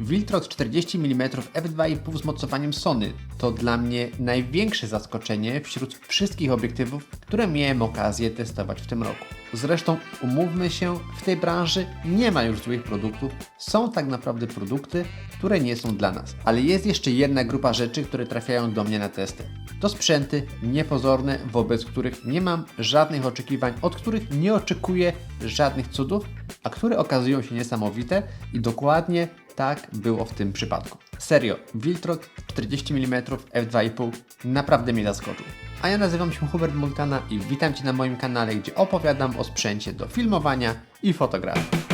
Viltrox 40 mm f2,5 z mocowaniem Sony to dla mnie największe zaskoczenie wśród wszystkich obiektywów, które miałem okazję testować w tym roku. Zresztą umówmy się, w tej branży nie ma już złych produktów, są tak naprawdę produkty, które nie są dla nas. Ale jest jeszcze jedna grupa rzeczy, które trafiają do mnie na testy. To sprzęty niepozorne, wobec których nie mam żadnych oczekiwań, od których nie oczekuję żadnych cudów, a które okazują się niesamowite i dokładnie tak było w tym przypadku. Serio, Viltrox 40 mm f2,5 naprawdę mnie zaskoczył. A ja nazywam się Hubert Mulkana i witam Cię na moim kanale, gdzie opowiadam o sprzęcie do filmowania i fotografii.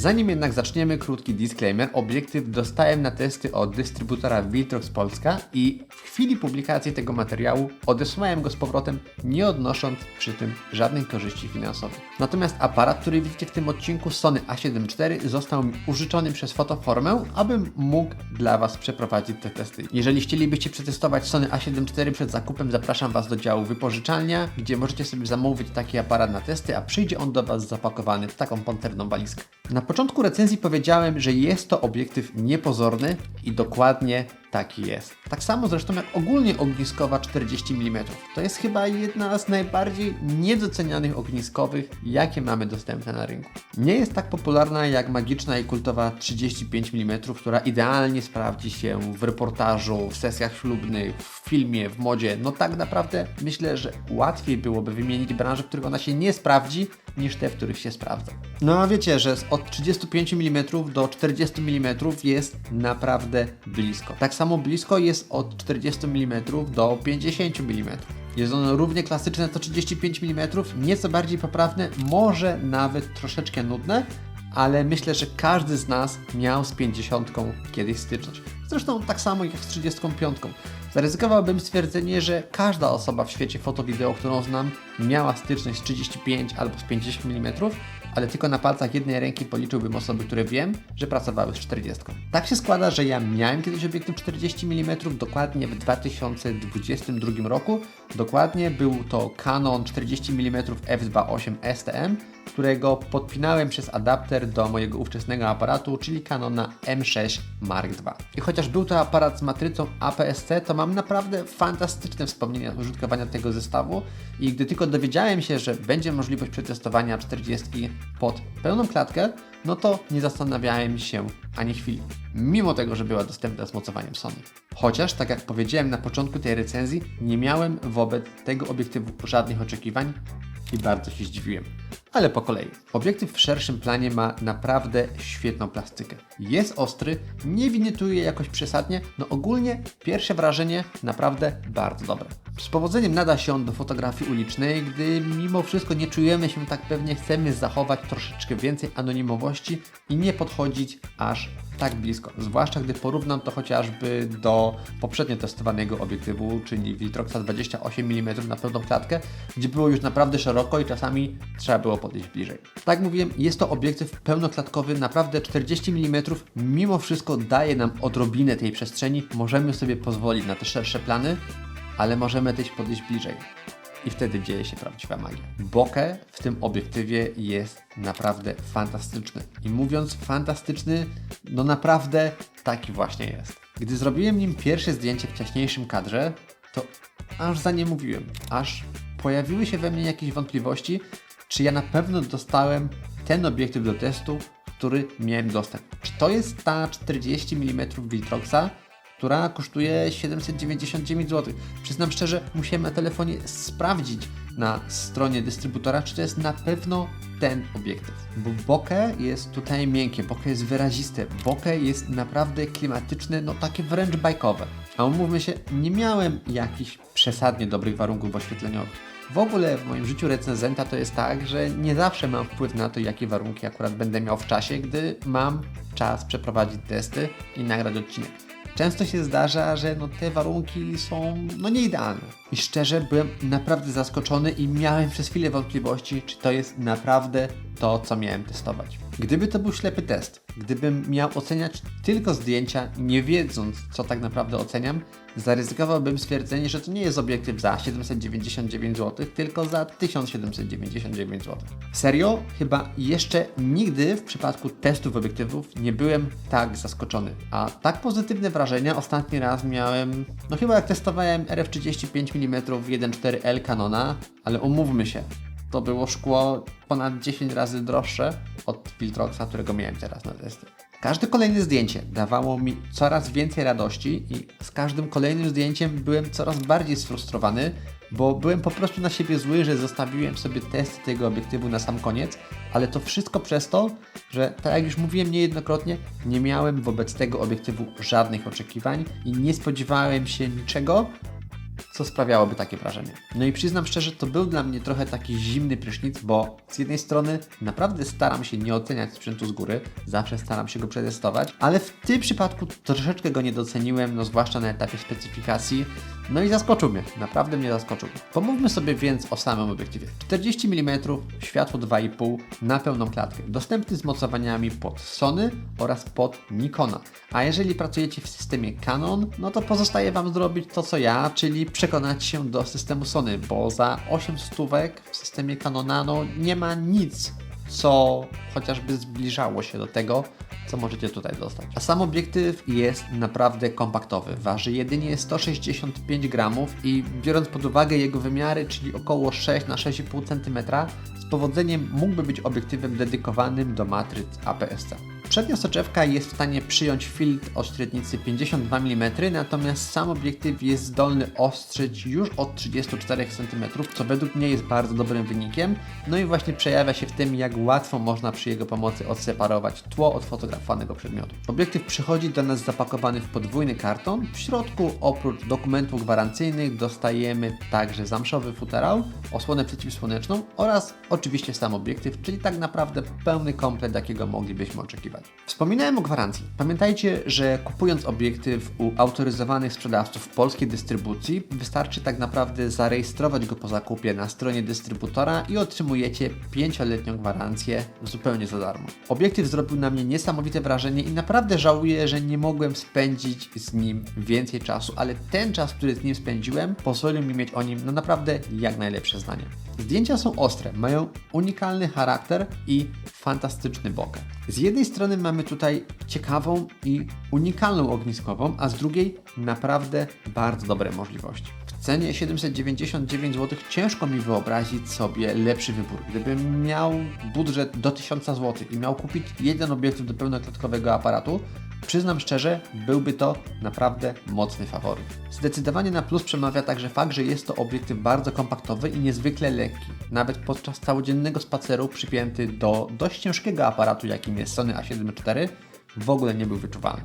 Zanim jednak zaczniemy, krótki disclaimer. Obiektyw dostałem na testy od dystrybutora Viltrox Polska i w chwili publikacji tego materiału odesłałem go z powrotem, nie odnosząc przy tym żadnych korzyści finansowych. Natomiast aparat, który widzicie w tym odcinku Sony A7 IV został mi użyczony przez Fotoformę, abym mógł dla Was przeprowadzić te testy. Jeżeli chcielibyście przetestować Sony A7 IV przed zakupem, zapraszam Was do działu wypożyczalnia, gdzie możecie sobie zamówić taki aparat na testy, a przyjdzie on do Was zapakowany w taką panterną walizkę. Na początku recenzji powiedziałem, że jest to obiektyw niepozorny i dokładnie taki jest. Tak samo zresztą jak ogólnie ogniskowa 40 mm. To jest chyba jedna z najbardziej niedocenianych ogniskowych, jakie mamy dostępne na rynku. Nie jest tak popularna jak magiczna i kultowa 35 mm, która idealnie sprawdzi się w reportażu, w sesjach ślubnych, w filmie, w modzie. No tak naprawdę myślę, że łatwiej byłoby wymienić branże, w których ona się nie sprawdzi, niż te, w których się sprawdza. No a wiecie, że od 35 mm do 40 mm jest naprawdę blisko. Tak samo blisko jest od 40 mm do 50 mm. Jest ono równie klasyczne to 35 mm, nieco bardziej poprawne, może nawet troszeczkę nudne, ale myślę, że każdy z nas miał z 50 kiedyś styczność. Zresztą tak samo jak z 35. Zaryzykowałbym stwierdzenie, że każda osoba w świecie foto-wideo, którą znam, miała styczność z 35 albo z 50 mm, ale tylko na palcach jednej ręki policzyłbym osoby, które wiem, że pracowały z 40. Tak się składa, że ja miałem kiedyś obiektyw 40 mm, dokładnie w 2022 roku. Dokładnie był to Canon 40 mm f2.8 STM, którego podpinałem przez adapter do mojego ówczesnego aparatu, czyli Canona M6 Mark II. I chociaż był to aparat z matrycą APS-C, to mam naprawdę fantastyczne wspomnienia z użytkowania tego zestawu i gdy tylko dowiedziałem się, że będzie możliwość przetestowania 40 pod pełną klatkę, no to nie zastanawiałem się ani chwili. Mimo tego, że była dostępna z mocowaniem Sony. Chociaż, tak jak powiedziałem na początku tej recenzji, nie miałem wobec tego obiektywu żadnych oczekiwań i bardzo się zdziwiłem. Ale po kolei. Obiektyw w szerszym planie ma naprawdę świetną plastykę. Jest ostry, nie winietuje jakoś przesadnie, no ogólnie pierwsze wrażenie naprawdę bardzo dobre. Z powodzeniem nada się on do fotografii ulicznej, gdy mimo wszystko nie czujemy się tak pewnie, chcemy zachować troszeczkę więcej anonimowości i nie podchodzić aż tak blisko. Zwłaszcza gdy porównam to chociażby do poprzednio testowanego obiektywu, czyli Viltroxa 28 mm na pełną klatkę, gdzie było już naprawdę szeroko i czasami trzeba było podejść bliżej. Tak mówiłem, jest to obiektyw pełnoklatkowy, naprawdę 40 mm, mimo wszystko daje nam odrobinę tej przestrzeni, możemy sobie pozwolić na te szersze plany, ale możemy też podejść bliżej. I wtedy dzieje się prawdziwa magia. Bokeh w tym obiektywie jest naprawdę fantastyczny. I mówiąc fantastyczny, no naprawdę taki właśnie jest. Gdy zrobiłem nim pierwsze zdjęcie w wcześniejszym kadrze, to aż za nie mówiłem. Aż pojawiły się we mnie jakieś wątpliwości, czy ja na pewno dostałem ten obiektyw do testu, który miałem dostęp. Czy to jest ta 40 mm Viltroxa, która kosztuje 799 zł. Przyznam szczerze, musiałem na telefonie sprawdzić na stronie dystrybutora, czy to jest na pewno ten obiektyw. Bo bokeh jest tutaj miękkie, bokeh jest wyraziste, bokeh jest naprawdę klimatyczne, no takie wręcz bajkowe. A umówmy się, nie miałem jakichś przesadnie dobrych warunków oświetleniowych. W ogóle w moim życiu recenzenta to jest tak, że nie zawsze mam wpływ na to, jakie warunki akurat będę miał w czasie, gdy mam czas przeprowadzić testy i nagrać odcinek. Często się zdarza, że no te warunki są no nieidealne. I szczerze byłem naprawdę zaskoczony i miałem przez chwilę wątpliwości, czy to jest naprawdę to, co miałem testować. Gdyby to był ślepy test, gdybym miał oceniać tylko zdjęcia, nie wiedząc, co tak naprawdę oceniam, zaryzykowałbym stwierdzenie, że to nie jest obiektyw za 799 zł, tylko za 1799 zł. Serio? Chyba jeszcze nigdy w przypadku testów obiektywów nie byłem tak zaskoczony. A tak pozytywne wrażenia ostatni raz miałem, no chyba jak testowałem RF35 mm 1.4L Canona, ale umówmy się, to było szkło ponad 10 razy droższe od Filtroxa, którego miałem teraz na testy. Każde kolejne zdjęcie dawało mi coraz więcej radości i z każdym kolejnym zdjęciem byłem coraz bardziej sfrustrowany, bo byłem po prostu na siebie zły, że zostawiłem sobie test tego obiektywu na sam koniec, ale to wszystko przez to, że tak jak już mówiłem niejednokrotnie, nie miałem wobec tego obiektywu żadnych oczekiwań i nie spodziewałem się niczego, co sprawiałoby takie wrażenie. No i przyznam szczerze, to był dla mnie trochę taki zimny prysznic, bo z jednej strony naprawdę staram się nie oceniać sprzętu z góry, zawsze staram się go przetestować, ale w tym przypadku troszeczkę go nie doceniłem, no zwłaszcza na etapie specyfikacji, no i zaskoczył mnie, naprawdę mnie zaskoczył. Pomówmy sobie więc o samym obiektywie. 40 mm, światło 2,5 na pełną klatkę, dostępny z mocowaniami pod Sony oraz pod Nikona. A jeżeli pracujecie w systemie Canon, no to pozostaje Wam zrobić to co ja, czyli przekonać się do systemu Sony, bo za 8 stówek w systemie Canona no nie ma nic, co chociażby zbliżało się do tego, co możecie tutaj dostać. A sam obiektyw jest naprawdę kompaktowy. Waży jedynie 165 gramów i biorąc pod uwagę jego wymiary, czyli około 6 na 6,5 cm, z powodzeniem mógłby być obiektywem dedykowanym do matryc APS-C. Przednia soczewka jest w stanie przyjąć filtr o średnicy 52 mm, natomiast sam obiektyw jest zdolny ostrzyć już od 34 cm, co według mnie jest bardzo dobrym wynikiem. No i właśnie przejawia się w tym, jak łatwo można przy jego pomocy odseparować tło od fotografowanego przedmiotu. Obiektyw przychodzi do nas zapakowany w podwójny karton. W środku oprócz dokumentów gwarancyjnych dostajemy także zamszowy futerał, osłonę przeciwsłoneczną oraz oczywiście sam obiektyw, czyli tak naprawdę pełny komplet, jakiego moglibyśmy oczekiwać. Wspominałem o gwarancji. Pamiętajcie, że kupując obiektyw u autoryzowanych sprzedawców polskiej dystrybucji, wystarczy tak naprawdę zarejestrować go po zakupie na stronie dystrybutora i otrzymujecie 5-letnią gwarancję zupełnie za darmo. Obiektyw zrobił na mnie niesamowite wrażenie i naprawdę żałuję, że nie mogłem spędzić z nim więcej czasu, ale ten czas, który z nim spędziłem, pozwolił mi mieć o nim no naprawdę jak najlepsze zdanie. Zdjęcia są ostre, mają unikalny charakter i fantastyczny bokeh. Z jednej strony mamy tutaj ciekawą i unikalną ogniskową, a z drugiej naprawdę bardzo dobre możliwości. W cenie 799 zł ciężko mi wyobrazić sobie lepszy wybór. Gdybym miał budżet do 1000 zł i miał kupić jeden obiektyw do pełnoklatkowego aparatu, Przyznam szczerze, byłby to naprawdę mocny faworyt. Zdecydowanie na plus przemawia także fakt, że jest to obiektyw bardzo kompaktowy i niezwykle lekki. Nawet podczas całodziennego spaceru przypięty do dość ciężkiego aparatu, jakim jest Sony A7 IV, w ogóle nie był wyczuwalny.